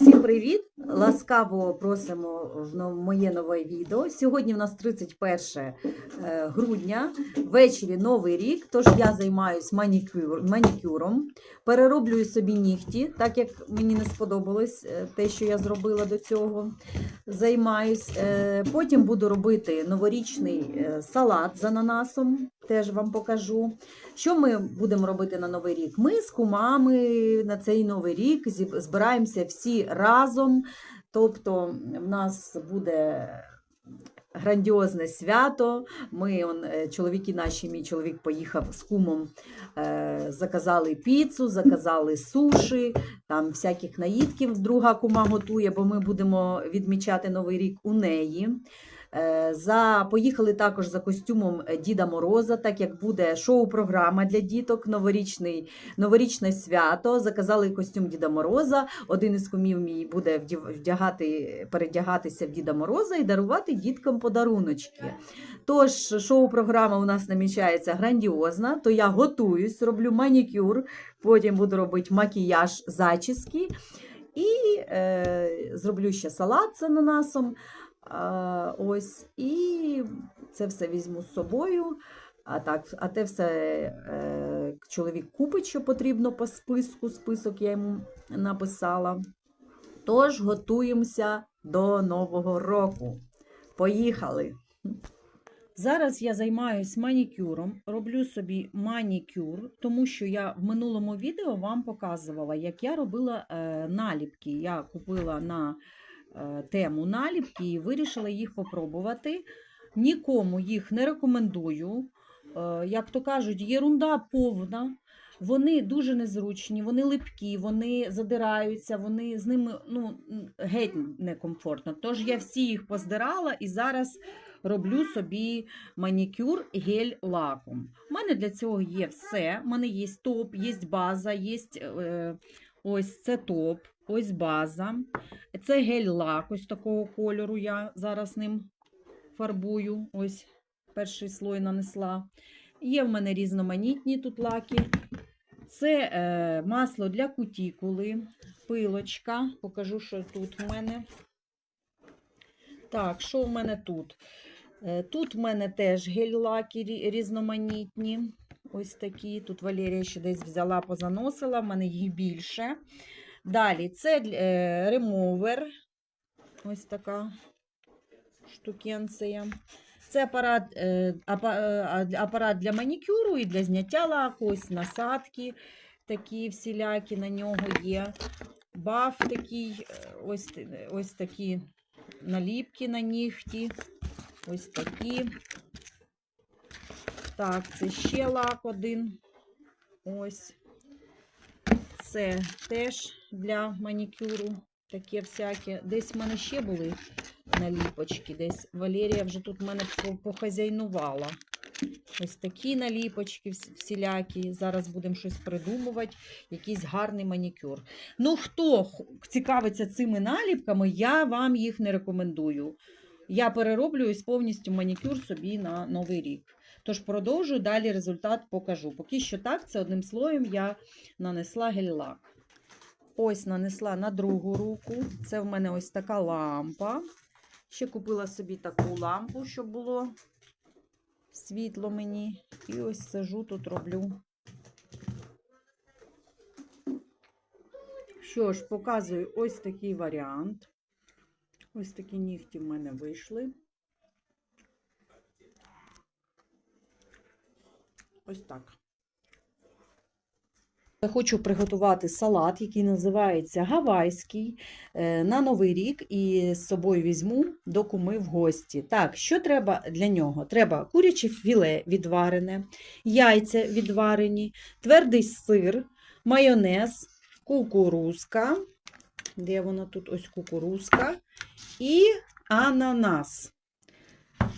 Всім привіт! Ласкаво просимо в моє нове відео. Сьогодні в нас 31 е, грудня, ввечері новий рік, тож я займаюся манікюр, манікюром, перероблюю собі нігті, так як мені не сподобалось е, те, що я зробила до цього. Займаюсь. Е, Потім буду робити новорічний салат з ананасом, теж вам покажу. Що ми будемо робити на Новий рік? Ми з кумами на цей Новий рік збираємося всі разом. Тобто, в нас буде грандіозне свято. Ми, он, е, чоловіки наші, мій чоловік поїхав з кумом, е, заказали піцу, заказали суші, там всяких наїдків друга кума готує, бо ми будемо відмічати Новий рік у неї. Е, За, поїхали також за костюмом е, Діда Мороза, так як буде шоу-програма для діток, новорічний, новорічне свято. Заказали костюм Діда Мороза. Один із кумів мій буде вдягати, передягатися в Діда Мороза і дарувати діткам подаруночки. Тож, шоу-програма у нас намічається грандіозна, то я готуюсь, роблю манікюр, потім буду робити макіяж зачіски. І е, зроблю ще салат з ананасом. Ось, і це все візьму з собою. А так, а те все е, чоловік купить, що потрібно по списку. Список я йому написала. Тож готуємося до Нового року. Поїхали! Зараз я займаюся манікюром, роблю собі манікюр, тому що я в минулому відео вам показувала, як я робила е, наліпки. Я купила на тему наліпки і вирішила їх попробувати. Нікому їх не рекомендую. Е, як то кажуть, єрунда повна. Вони дуже незручні, вони липкі, вони задираються, вони з ними ну, геть некомфортно. Тож я всі їх поздирала і зараз роблю собі манікюр гель-лаком. У мене для цього є все. У мене є топ, є база, є е, ось це топ, ось база. Це гель-лак ось такого кольору. Я зараз ним фарбую. Ось перший слой нанесла. Є в мене різноманітні тут лаки. Це е, масло для кутікули, пилочка. Покажу, що тут в мене. Так, що в мене тут? Е, Тут в мене теж гель-лаки різноманітні. Ось такі. Тут Валерія ще десь взяла, позаносила, в мене їх більше. Далі це е, ремовер. Ось така штукенція. Це апарат, е, е, апарат для манікюру і для зняття лаку, ось насадки такі всілякі на нього є. Баф такий, ось, ось такі наліпки на нігті. Ось такі. Так, це ще лак один. Ось. Це теж для манікюру. Таке всяке. Десь в мене ще були наліпочки. Десь Валерія вже тут в мене похазяйнувала. Ось такі наліпочки всілякі. Зараз будемо щось придумувати, якийсь гарний манікюр. Ну, хто цікавиться цими наліпками, я вам їх не рекомендую. Я перероблююсь повністю манікюр собі на новий рік. Тож продовжую, далі результат покажу. Поки що так, це одним слоєм я нанесла гель-лак. Ось нанесла на другу руку. Це в мене ось така лампа. Ще купила собі таку лампу, щоб було світло мені. І ось сижу тут роблю. Що ж, показую ось такий варіант. Ось такі нігті в мене вийшли. Ось так. Я хочу приготувати салат, який називається гавайський е, на Новий рік, і з собою візьму до куми в гості. Так, що треба для нього? Треба куряче філе відварене, яйця відварені, твердий сир, майонез, кукурузка. Де вона тут? Ось кукурузка. І ананас.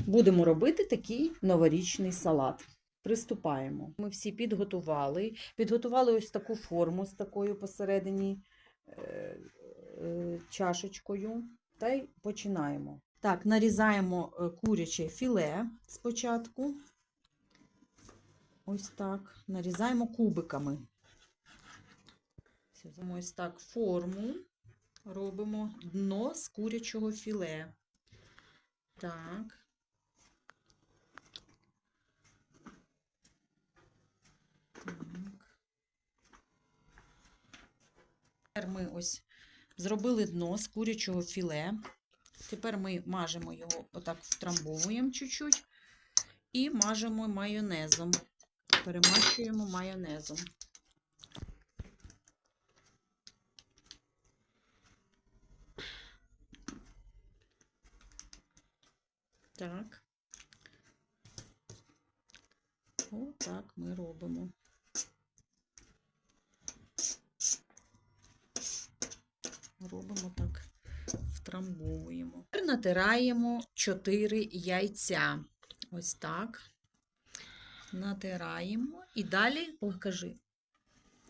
Будемо робити такий новорічний салат. Приступаємо. Ми всі підготували. Підготували ось таку форму з такою посередині е, е, чашечкою. Та й починаємо. Так, нарізаємо е, куряче філе спочатку. Ось так. Нарізаємо кубиками. Ось так форму. робимо дно з курячого філе. Так. Так. Тепер ми ось зробили дно з курячого філе. Тепер ми мажемо його, отак втрамбовуємо чуть-чуть і мажемо майонезом. Перемащуємо майонезом. Так. Отак ми робимо. Робимо так, втрамбовуємо. Тепер натираємо 4 яйця. Ось так. Натираємо і далі, покажи,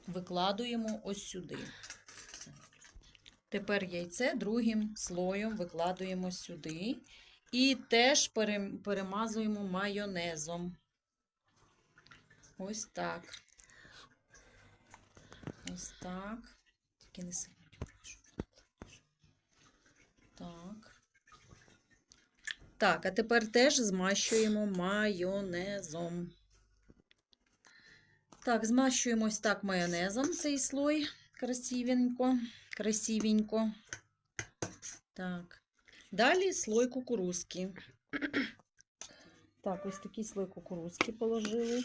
викладуємо ось сюди. Тепер яйце другим слоєм викладуємо сюди. І теж перемазуємо майонезом. Ось так. Ось так. Тільки не Так, а тепер теж змащуємо майонезом. Так, змащуємо ось так майонезом цей слой красивенько, красивенько. Так. Далі слой кукурузки. Так, ось такий слой кукурузки положили.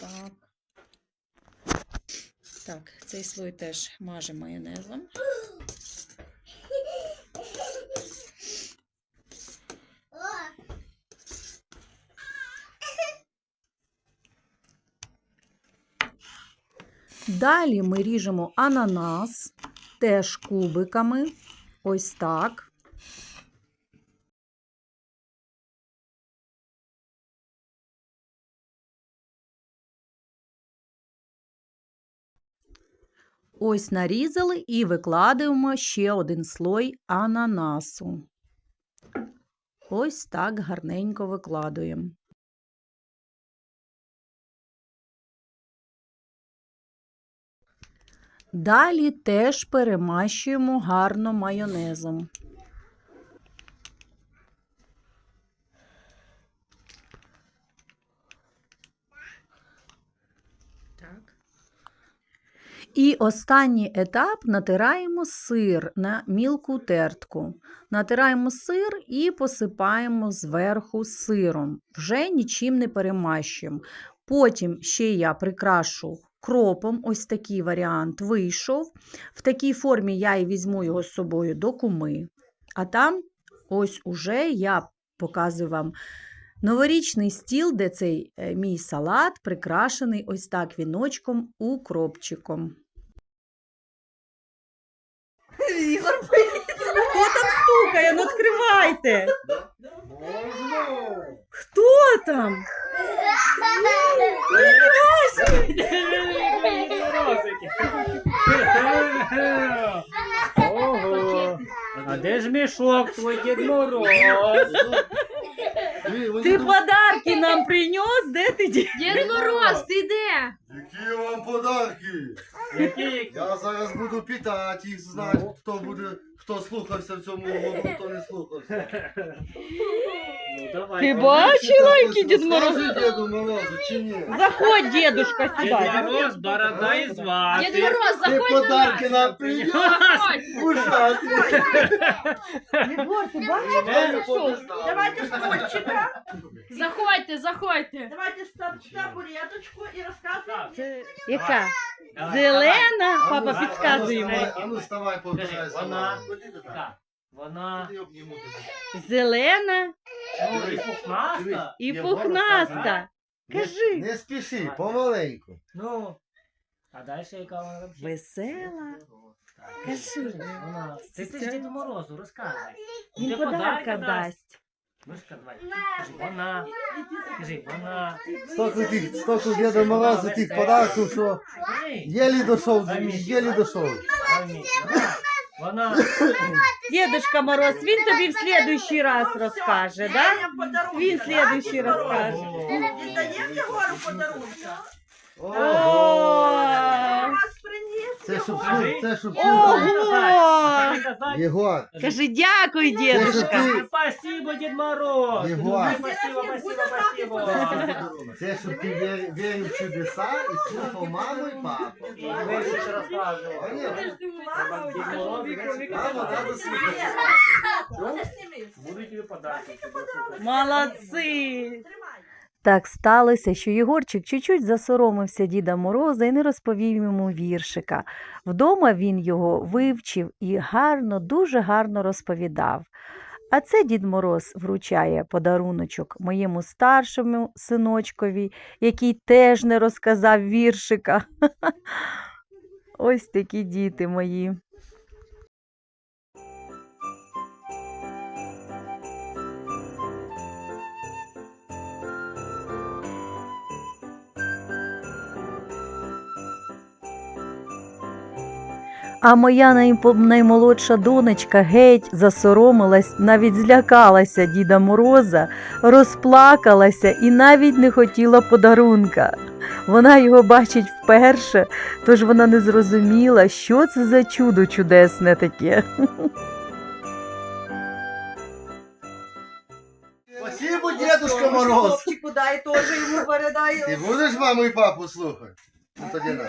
Так. Так, цей слой теж мажемо майонезом. Далі ми ріжемо ананас теж кубиками. Ось так. Ось нарізали і викладаємо ще один слой ананасу. Ось так гарненько викладуємо. Далі теж перемащуємо гарно майонезом. Так. І останній етап натираємо сир на мілку тертку. Натираємо сир і посипаємо зверху сиром. Вже нічим не перемащуємо. Потім ще я прикрашу кропом. Ось такий варіант вийшов. В такій формі я і візьму його з собою до куми. А там ось уже я показую вам новорічний стіл, де цей е, мій салат прикрашений ось так віночком укропчиком. Хто там стукає? Ну відкривайте! Хто там? Ого! А де ж мішок твій Дід Мороз? Ти подарки нам принес? Де ти дів? Дід Мороз, ти де? Які вам подарки? Я зараз буду питати їх, знати, хто буде, хто слухався в цьому году, хто не слухався. Ну, давай. Ти бачила, який Дід Мороз? Скажи Деду Морозу, чи ні? Заходь, дедушка, Дід сюди. Мороз, борода із Дід вати. Мороз, Ти заходь до подарки нам? Заходь. Ушати. Єгор, ти бачиш? Давайте стульчика, Заходьте, заходьте. давайте став- табуреточку і розказуємо. Це яка? Зелена? А Папа а ну, підказує вставай, мені. А ну вставай, Скажи, повторяйся. вона. Так, Вона Ти обніму тебе. Зелена ну, і пухнаста. і пухнаста. Кажи. Не спіши, помаленьку. Ну, а далі яка вона взагалі? Весела. Кажи. Вона. Це ти ж Діду Морозу, розказуй. Він Ти подарка дасть. Мишка, давай. Кажи, вона. Кажи, вона. Столько тих, столько Деда Морозу тих подарків, що єлі дошов, єлі дошов. Вона. Дедушка Мороз, він тобі в следующий раз розкаже, да? Він слідуючий да, розкаже. Подарунка. Ого. Це щоб Кажи. це щоб Ого! Єгор. Кажи дякую, Це щоб дідушка. ти Спасибо, Дед Мороз. Єгор. Спасибо, спасибо, спасибо. Це щоб ти вір- вірив в чудеса і слухав маму і папу. І ви ще розказували. Понятно? Дед Мороз, Маму треба слухати. Будуть тобі подарки. Молодці! Так сталося, що Єгорчик чуть-чуть засоромився Діда Мороза і не розповів йому віршика. Вдома він його вивчив і гарно, дуже гарно розповідав. А це Дід Мороз вручає подаруночок моєму старшому синочкові, який теж не розказав віршика. Ось такі діти мої. А моя наймолодша донечка геть засоромилась, навіть злякалася Діда Мороза, розплакалася і навіть не хотіла подарунка. Вона його бачить вперше, тож вона не зрозуміла, що це за чудо чудесне таке. Спасибо, Дедушка Мороз. Хлопчику дай теж йому передай. Ти будеш маму і папу слухати? Ну тоді на.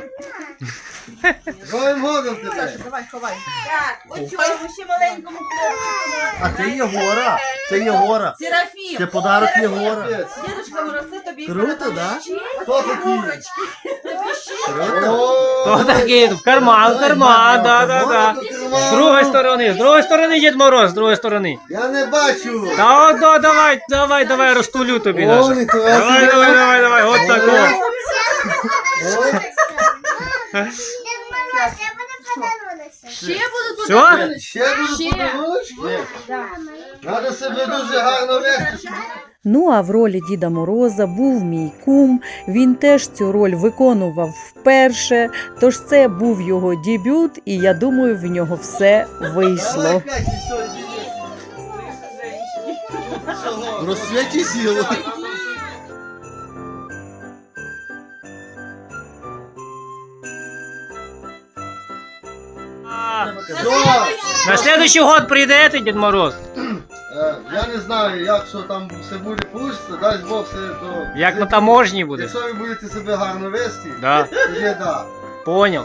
З годом тебе! Саша, давай, ховай. Так, оцьому ще маленькому хлопчику. А це Єгора. Це Єгора. Серафім. Це подарок Єгора. Дедушка Мороз, це тобі. Круто, да? Хто такий? Хто такий? В карман, в карман, да, да, да. З другої сторони, з другої сторони, Дед Мороз, з другої сторони. Я не бачу. Та от, да, давай, давай, давай, розтулю тобі О, наша. Давай, давай, давай, давай, от такого. Ще буду Все? Ще будуть Ще. подаруночки? Треба себе дуже гарно вести. Ну а в ролі Діда Мороза був мій кум. Він теж цю роль виконував вперше. Тож це був його дебют, і я думаю, в нього все вийшло. Давай, Катя, На следующий год прийдете, Дед Мороз? Е, Я не знаю, як що там все буде пустити, дай Бог все то. Як на таможні буде? Якщо ви будете себе гарно вести, Да, тоді да. понял.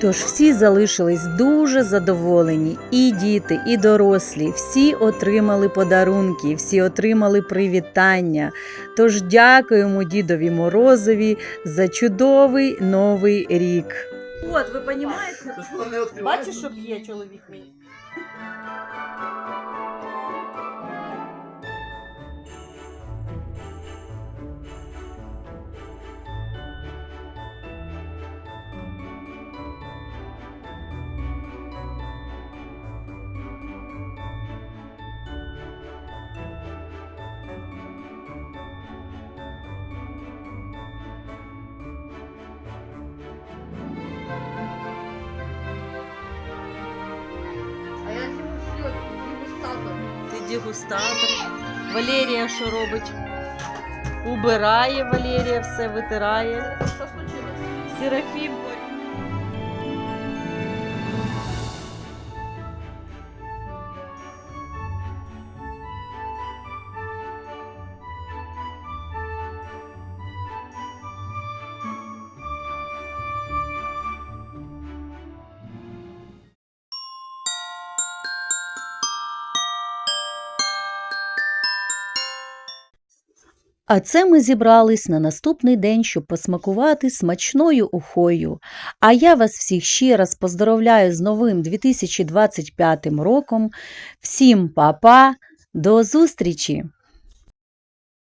Тож всі залишились дуже задоволені, і діти, і дорослі. Всі отримали подарунки, всі отримали привітання. Тож дякуємо дідові Морозові за чудовий новий рік. От, ви розумієте? Бачиш, що б'є чоловік мій? Дегустатор. Валерія що робить? Убирає Валерія, все витирає. Що случилось? Серафім. А це ми зібрались на наступний день, щоб посмакувати смачною ухою. А я вас всіх ще раз поздоровляю з новим 2025 роком. Всім па-па, до зустрічі!